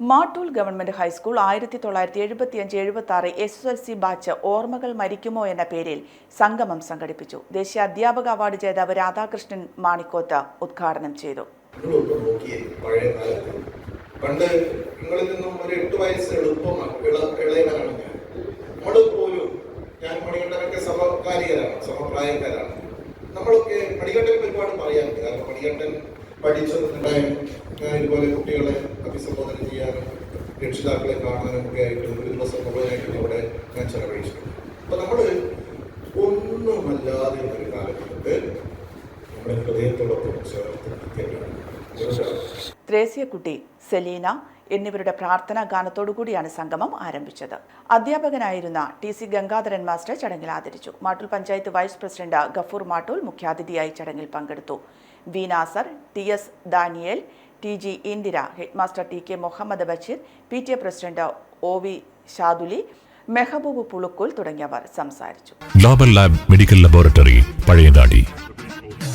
Mattool government high school ആയിരത്തി തൊള്ളായിരത്തി എഴുപത്തിയഞ്ച് എഴുപത്തി ആറ് S S L C batch ഓർമ്മകൾ മരിക്കുമോ എന്ന പേരിൽ സംഗമം സംഘടിപ്പിച്ചു. ദേശീയ അധ്യാപക അവാർഡ് ജേതാവ് രാധാകൃഷ്ണൻ മാണിക്കോത്ത് ഉദ്ഘാടനം ചെയ്തു. സമപ്രായക്കാരാണ്. നമ്മളൊക്കെ മണികണ്ഠൻ ഒരുപാട് പറയാറുണ്ട്. കാരണം മണികണ്ഠൻ പഠിച്ചതിനുണ്ടായ ഞാൻ ഇതുപോലെ കുട്ടികളെ അഭിസംബോധന ചെയ്യാനും രക്ഷിതാക്കളെ കാണാനും ഒക്കെ ആയിട്ട് ഒരു ദിവസം മുഴുവനായിട്ടും അവിടെ ഞാൻ ചെലവഴിച്ചിട്ടുണ്ട്. അപ്പൊ നമ്മൾ ഒന്നുമല്ലാതെ ഒരു കാലഘട്ടത്ത് നമ്മുടെ ഹൃദയത്തോടൊപ്പം ചേർത്ത് ത്രേസ്യക്കുട്ടി സെലീന എന്നിവരുടെ പ്രാർത്ഥനാ ഗാനത്തോടുകൂടിയാണ് സംഗമം ആരംഭിച്ചത്. അധ്യാപകനായിരുന്ന ടി സി ഗംഗാധരൻ മാസ്റ്റർ ചടങ്ങിൽ ആദരിച്ചു. മാട്ടൂൽ പഞ്ചായത്ത് വൈസ് പ്രസിഡന്റ് ഗഫൂർ മാട്ടൂൽ മുഖ്യാതിഥിയായി ചടങ്ങിൽ പങ്കെടുത്തു. V Nasar T S Daniel T G Indira headmaster T K Muhammad Basheer P T A president O V Shaduli Mehaboob Puluckul തുടങ്ങിയവർ സംസാരിച്ചു. Lab medical laboratory Pazhayangadi